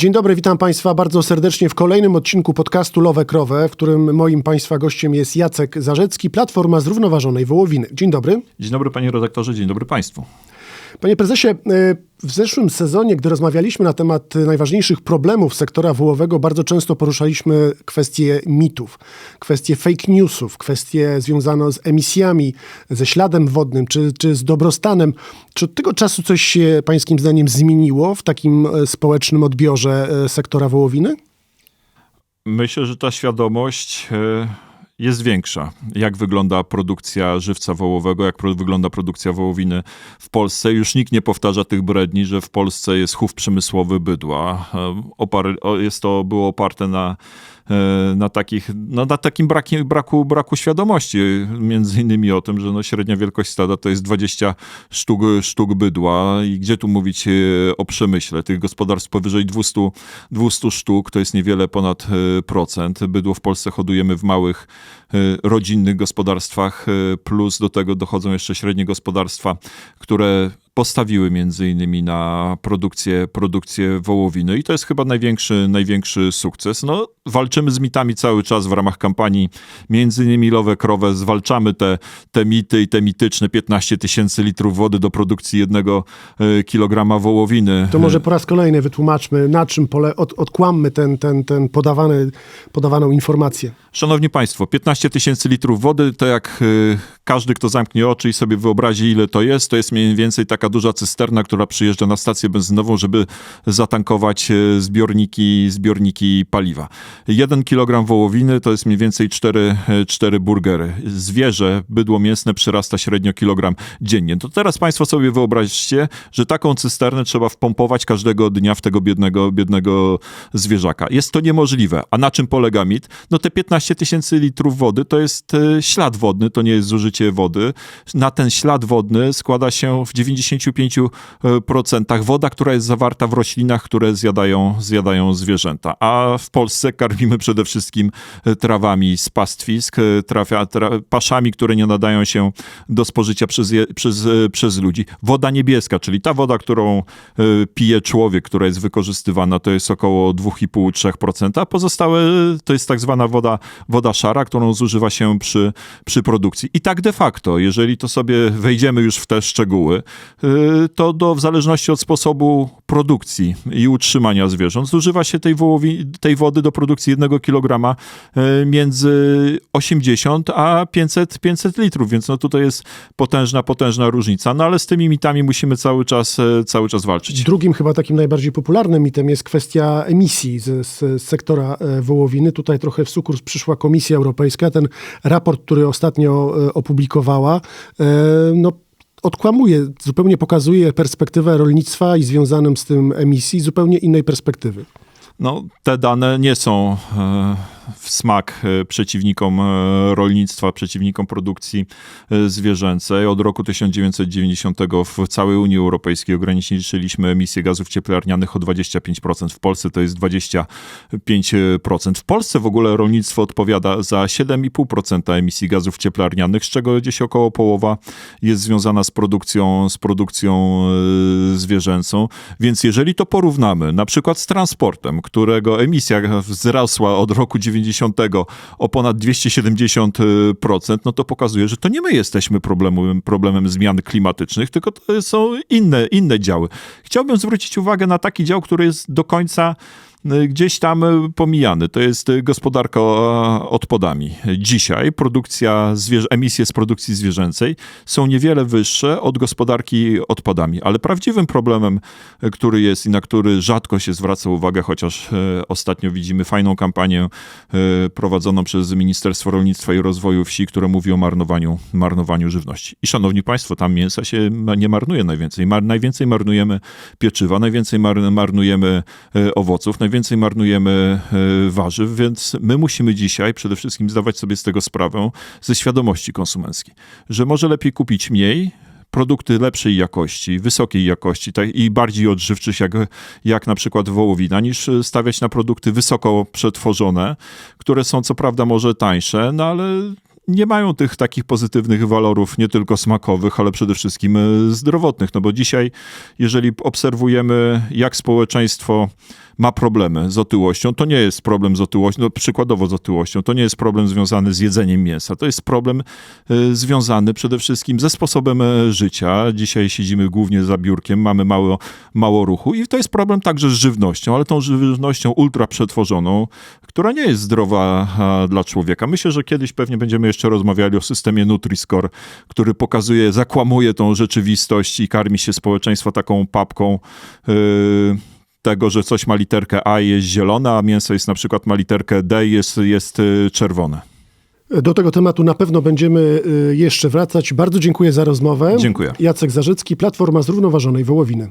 Dzień dobry, witam Państwa bardzo serdecznie w kolejnym odcinku podcastu Lowe Krowę, w którym moim Państwa gościem jest Jacek Zarzecki, Platforma Zrównoważonej Wołowiny. Dzień dobry. Dzień dobry panie redaktorze, dzień dobry państwu. Panie prezesie, e, w zeszłym sezonie, gdy rozmawialiśmy na temat najważniejszych problemów sektora wołowego, bardzo często poruszaliśmy kwestie mitów, kwestie fake newsów, kwestie związane z emisjami, ze śladem wodnym czy, czy z dobrostanem. Czy od tego czasu coś się pańskim zdaniem zmieniło w takim e, społecznym odbiorze e, sektora wołowiny? Myślę, że ta świadomość e, jest większa. Jak wygląda produkcja żywca wołowego, jak pro, wygląda produkcja wołowiny w Polsce. Już nikt nie powtarza tych bredni, że w Polsce jest chów przemysłowy bydła. E, opar, jest to było oparte na na, takich, no, na takim braki, braku, braku świadomości. Między innymi o tym, że no, średnia wielkość stada to jest 20 sztuk, sztuk bydła i gdzie tu mówić e, o przemyśle? Tych gospodarstw powyżej 200, 200 sztuk to jest niewiele ponad e, procent. Bydło w Polsce hodujemy w małych rodzinnych gospodarstwach, plus do tego dochodzą jeszcze średnie gospodarstwa, które postawiły między innymi na produkcję, produkcję wołowiny i to jest chyba największy, największy sukces. No, walczymy z mitami cały czas w ramach kampanii między innymi Lowe Krowę, zwalczamy te, te mity i te mityczne 15 tysięcy litrów wody do produkcji jednego e, kilograma wołowiny. To może po raz kolejny wytłumaczmy, na czym pole, od, odkłammy ten, ten, ten podawany, podawaną informację. Szanowni Państwo, 15 tysięcy litrów wody, to jak e, każdy, kto zamknie oczy i sobie wyobrazi, ile to jest, to jest mniej więcej taka duża cysterna, która przyjeżdża na stację benzynową, żeby zatankować e, zbiorniki, zbiorniki paliwa. Jeden kilogram wołowiny to jest mniej więcej cztery, e, cztery burgery. Zwierzę, bydło mięsne przyrasta średnio kilogram dziennie. To teraz Państwo sobie wyobraźcie, że taką cysternę trzeba wpompować każdego dnia w tego biednego, biednego zwierzaka. Jest to niemożliwe. A na czym polega mit? No te 15 tysięcy litrów wody to jest e, ślad wodny, to nie jest zużycie wody. Na ten ślad wodny składa się w 90 95% woda, która jest zawarta w roślinach, które zjadają, zjadają zwierzęta. A w Polsce karmimy przede wszystkim e, trawami z pastwisk, e, trafia, tra, paszami, które nie nadają się do spożycia przez, je, przez, e, przez ludzi. Woda niebieska, czyli ta woda, którą pije człowiek, która jest wykorzystywana, to jest około 2,5-3%, a pozostałe to jest tak zwana woda, woda szara, którą zużywa się przy, przy produkcji. I tak de facto, jeżeli to sobie wejdziemy już w te szczegóły, Y, to do, w zależności od sposobu produkcji i utrzymania zwierząt zużywa się tej, wołowi, tej wody do produkcji jednego kilograma y, między 80 a 500, 500 litrów, więc no tutaj jest potężna, potężna różnica, no ale z tymi mitami musimy cały czas, y, cały czas walczyć. Drugim chyba takim najbardziej popularnym mitem jest kwestia emisji z, z sektora e, wołowiny. Tutaj trochę w sukurs przyszła Komisja Europejska. Ten raport, który ostatnio e, opublikowała, e, no odkłamuje, zupełnie pokazuje perspektywę rolnictwa i związanym z tym emisji zupełnie innej perspektywy. No, te dane nie są e, w smak e, przeciwnikom e, rolnictwa, przeciwnikom produkcji zwierzęcej. Od roku 1990 w całej Unii Europejskiej ograniczyliśmy emisję gazów cieplarnianych o 25%. W Polsce to jest 25%. W Polsce w ogóle rolnictwo odpowiada za 7,5% emisji gazów cieplarnianych, z czego gdzieś około połowa jest związana z produkcją, z produkcją zwierzęcą. Więc jeżeli to porównamy na przykład z transportem, którego emisja wzrosła od roku 90 o ponad 270%, no to pokazuje, że to nie my jesteśmy problemem, problemem zmian klimatycznych, tylko to są inne, inne działy. Chciałbym zwrócić uwagę na taki dział, który jest do końca gdzieś tam e, pomijany. To jest e, gospodarka e, odpadami. Dzisiaj produkcja emisje z produkcji zwierzęcej są niewiele wyższe od gospodarki odpadami, ale prawdziwym problemem, który jest i na który rzadko się zwraca uwagę, chociaż ostatnio widzimy fajną kampanię prowadzoną przez Ministerstwo Rolnictwa i Rozwoju Wsi, które mówi o marnowaniu, marnowaniu żywności. I szanowni państwo, tam mięsa się nie marnuje najwięcej. Mar najwięcej marnujemy pieczywa, najwięcej mar marnujemy owoców, najwięcej marnujemy e, warzyw, więc my musimy dzisiaj przede wszystkim zdawać sobie z tego sprawę ze świadomości konsumenckiej, że może lepiej kupić mniej, produkty lepszej jakości, wysokiej jakości tak, i bardziej odżywczych, jak, jak na przykład wołowina, niż stawiać na produkty wysoko przetworzone, które są co prawda może tańsze, no ale nie mają tych takich pozytywnych walorów, nie tylko smakowych, ale przede wszystkim e, zdrowotnych. No bo dzisiaj, jeżeli obserwujemy, jak społeczeństwo ma problemy z otyłością, to nie jest problem z otyłością, no przykładowo z otyłością, to nie jest problem związany z jedzeniem mięsa, to jest problem y, związany przede wszystkim ze sposobem e, życia. Dzisiaj siedzimy głównie za biurkiem, mamy mało, mało ruchu i to jest problem także z żywnością, ale tą żywnością ultra przetworzoną, która nie jest zdrowa dla człowieka. Myślę, że kiedyś pewnie będziemy jeszcze rozmawiali o systemie Nutri-Score, który pokazuje, zakłamuje tą rzeczywistość i karmi się społeczeństwo taką papką yy, tego, że coś ma literkę A i jest zielone, a mięso jest na przykład ma literkę D i jest, jest yy, czerwone. Do tego tematu na pewno będziemy y, jeszcze wracać. Bardzo dziękuję za rozmowę. Dziękuję. Jacek Zarzycki, Platforma Zrównoważonej Wołowiny.